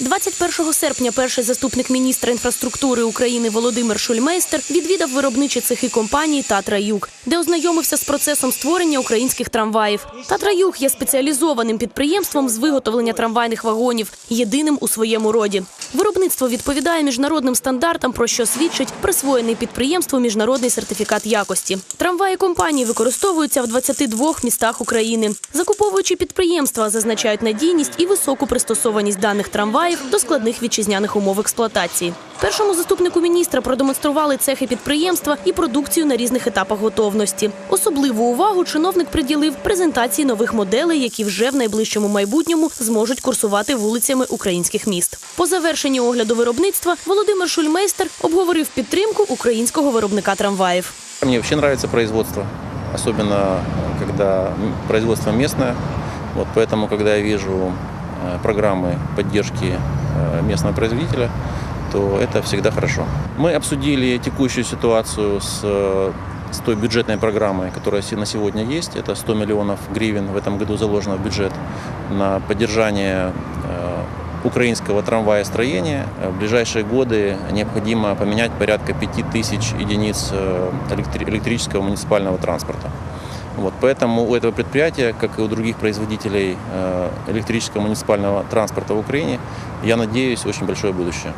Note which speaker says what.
Speaker 1: 21 серпня перший заступник міністра інфраструктури України Володимир Шульмейстер відвідав виробничі цехи компанії Татра Юг, де ознайомився з процесом створення українських трамваїв. Татра Юг є спеціалізованим підприємством з виготовлення трамвайних вагонів, єдиним у своєму роді. Виробництво відповідає міжнародним стандартам, про що свідчить присвоєний підприємству міжнародний сертифікат якості. Трамваї компанії використовуються в 22 містах України. Закуповуючи підприємства, зазначають надійність і високу пристосованість даних трамваїв до складних вітчизняних умов експлуатації. Першому заступнику міністра продемонстрували цехи підприємства і продукцію на різних етапах готовності. Особливу увагу чиновник приділив презентації нових моделей, які вже в найближчому майбутньому зможуть курсувати вулицями українських міст. По завершенні огляду виробництва Володимир Шульмейстер обговорив підтримку українського виробника трамваїв.
Speaker 2: Мне вообще нравится производство, особенно э, когда м, производство местное. Вот поэтому, когда я вижу э, программы поддержки э, местного производителя, то это всегда хорошо. Мы обсудили текущую ситуацию с, э, с той бюджетной программой, которая на сегодня есть. Это 100 миллионов гривен в этом году заложено в бюджет на поддержание э, украинского трамваестроения. Э, В ближайшие годы необходимо поменять порядка 5000 единиц э, электри- электрического муниципального транспорта. Вот, поэтому у этого предприятия, как и у других производителей э, электрического муниципального транспорта в Украине, я надеюсь, очень большое будущее.